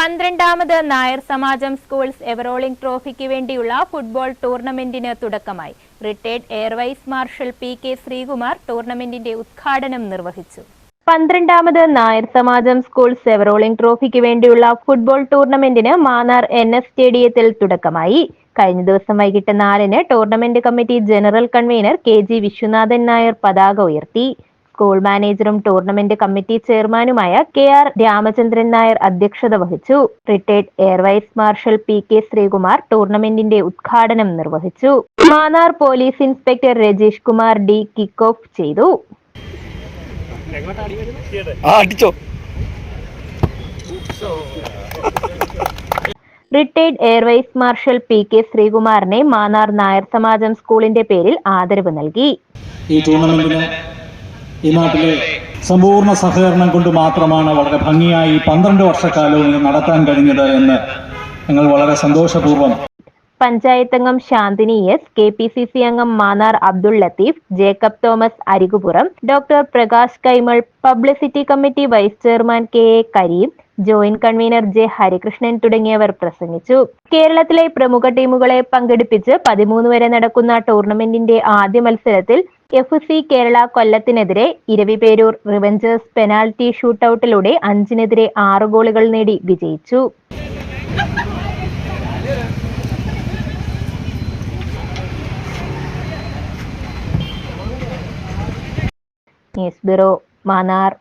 പന്ത്രണ്ടാമത് Nair Samajam schools ever rolling ട്രോഫിക്ക് വേണ്ടിയുള്ള football ടൂർണമെന്റിന് തുടക്കമായി. Retired air vice marshal P K Sreekumar ടൂർണമെന്റിന്റെ ഉദ്ഘാടനം നിർവഹിച്ചു. പന്ത്രണ്ടാമത് Nair Samajam schools ever rolling ട്രോഫിക്ക് വേണ്ടിയുള്ള ഫുട്ബോൾ ടൂർണമെന്റിന് മാന്നാർ എൻ എസ് സ്റ്റേഡിയത്തിൽ തുടക്കമായി. കഴിഞ്ഞ ദിവസം വൈകിട്ട് നാലിന് tournament committee general convener K G Viswanathan Nair പതാക ഉയർത്തി. സ്കൂൾ മാനേജറും ടൂർണമെന്റ് കമ്മിറ്റി ചെയർമാനുമായ കെ ആർ രാമചന്ദ്രൻ നായർ അധ്യക്ഷത വഹിച്ചു. Retired air vice marshal P K Sreekumar ടൂർണമെന്റിന്റെ ഉദ്ഘാടനം നിർവഹിച്ചു. Mannar police inspector Rajeesh Kumar D kick off ചെയ്തു retired air vice marshal P K ശ്രീകുമാറിനെ Mannar Nair Samajam സ്കൂളിന്റെ പേരിൽ ആദരവ് നൽകി. ഈ ടൂർണമെന്റിന് ഈ നാട്ടിലെ സമ്പൂർണ സഹകരണം കൊണ്ട് മാത്രമാണ് വളരെ ഭംഗിയായി പന്ത്രണ്ട് വർഷക്കാലവും ഇത് നടത്താൻ കഴിഞ്ഞത് എന്ന് ഞങ്ങൾ വളരെ സന്തോഷപൂർവം പഞ്ചായത്ത് അംഗം Shanthini S K P C C അംഗം Mannar Abdul Latheef Jacob Thomas Arikupuram doctor Prakash Kaimal publicity committee vice chairman K A Kareem joint convener J Harikrishnan തുടങ്ങിയവർ പ്രസംഗിച്ചു. കേരളത്തിലെ പ്രമുഖ ടീമുകളെ പങ്കെടുപ്പിച്ച് പതിമൂന്ന് വരെ നടക്കുന്ന ടൂർണമെന്റിന്റെ ആദ്യ മത്സരത്തിൽ എഫ് സി കേരള കൊല്ലത്തിനെതിരെ ഇരവിപേരൂർ റിവഞ്ചേഴ്സ് പെനാൽറ്റി ഷൂട്ടൌട്ടിലൂടെ അഞ്ചിനെതിരെ ആറ് ഗോളുകൾ നേടി വിജയിച്ചു. News bureau Mannar.